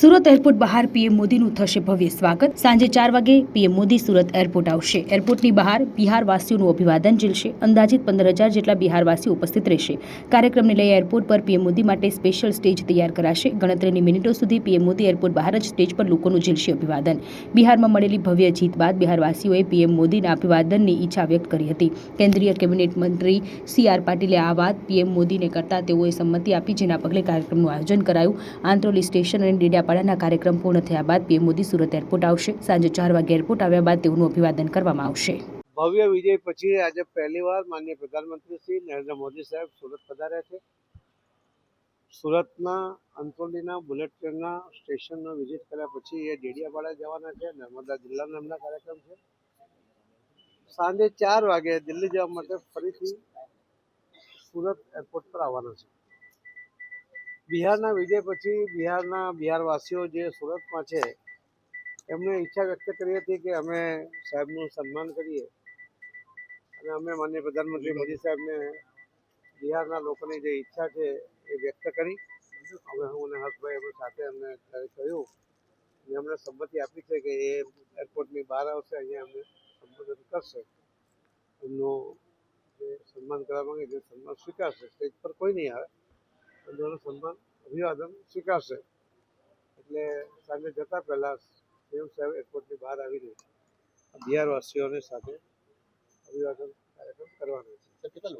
Surat airport બહાર PM મોદીનું થશે ભવ્ય સ્વાગત. સાંજે ચાર વાગે પીએમ મોદી સુરત એરપોર્ટ આવશે. એરપોર્ટની બહાર બિહારવાસીઓનું અભિવાદન ઝીલશે. અંદાજિત પંદર હજાર જેટલા બિહારવાસીઓ ઉપસ્થિત રહેશે. કાર્યક્રમને લઈ એરપોર્ટ પર પીએમ મોદી માટે સ્પેશિયલ સ્ટેજ તૈયાર કરાશે. ગણતરીની મિનિટો સુધી પીએમ મોદી એરપોર્ટ બહાર જ સ્ટેજ પર લોકોનું ઝીલશે અભિવાદન. બિહારમાં મળેલી ભવ્ય જીત બાદ બિહારવાસીઓએ પીએમ મોદીના અભિવાદનની ઈચ્છા વ્યક્ત કરી હતી. કેન્દ્રીય કેબિનેટ મંત્રી સી આર પાટીલે આ વાત પીએમ મોદીને કરતા તેઓએ સંમતિ આપી, જેના પગલે કાર્યક્રમનું આયોજન કરાયું. આંત્રોલી સ્ટેશન અને ડેડિયાપાડાના કાર્યક્રમ પૂર્ણ થયા બાદ પીએમ મોદી સુરત એરપોર્ટ આવશે. સાંજે ચાર વાગે એરપોર્ટ આવ્યા બાદ તેઓનું અભિવાદન કરવામાં આવશે. ભવ્ય વિજય પછી આજે પહેલીવાર માનનીય પ્રધાનમંત્રી શ્રી નરેન્દ્ર મોદી સાહેબ સુરત પધાર્યા છે. સુરતના અંત્રોલીના બુલેટ ટ્રેનના સ્ટેશનનો વિઝિટ કર્યા પછી એ ડેડિયાપાડા જવાના છે, નર્મદા જિલ્લાના એમના કાર્યક્રમ છે. સાંજે ચાર વાગે દિલ્હી જવા માટે ફરીથી સુરત એરપોર્ટ પર આવવાના છે. બિહારના વિજય પછી બિહારના બિહારવાસીઓ જે સુરતમાં છે, એમને ઈચ્છા વ્યક્ત કરી હતી કે અમે સાહેબનું સન્માન કરીએ. અને અમે માનનીય પ્રધાનમંત્રી મોદી સાહેબને બિહારના લોકોની જે ઈચ્છા છે એ વ્યક્ત કરી. હવે હું અને હર્ષભાઈ એમની સાથે અમને કહ્યું અને અમને સંમતિ આપી છે કે એ એરપોર્ટની બહાર આવશે, અહીંયા અમને સંબોધન કરશે. એમનું જે સન્માન કરવા માંગે છે સન્માન સ્વીકારશે. સ્ટેજ પર કોઈ નહીં આવે. એમનું સન્માન અભિવાદન સ્વીકારશે. એટલે સાંજે જતા પહેલાં સીએમ સાહેબ એરપોર્ટની બહાર આવીને બિહારવાસીઓની સાથે અભિવાદન કાર્યક્રમ કરવાનો છે.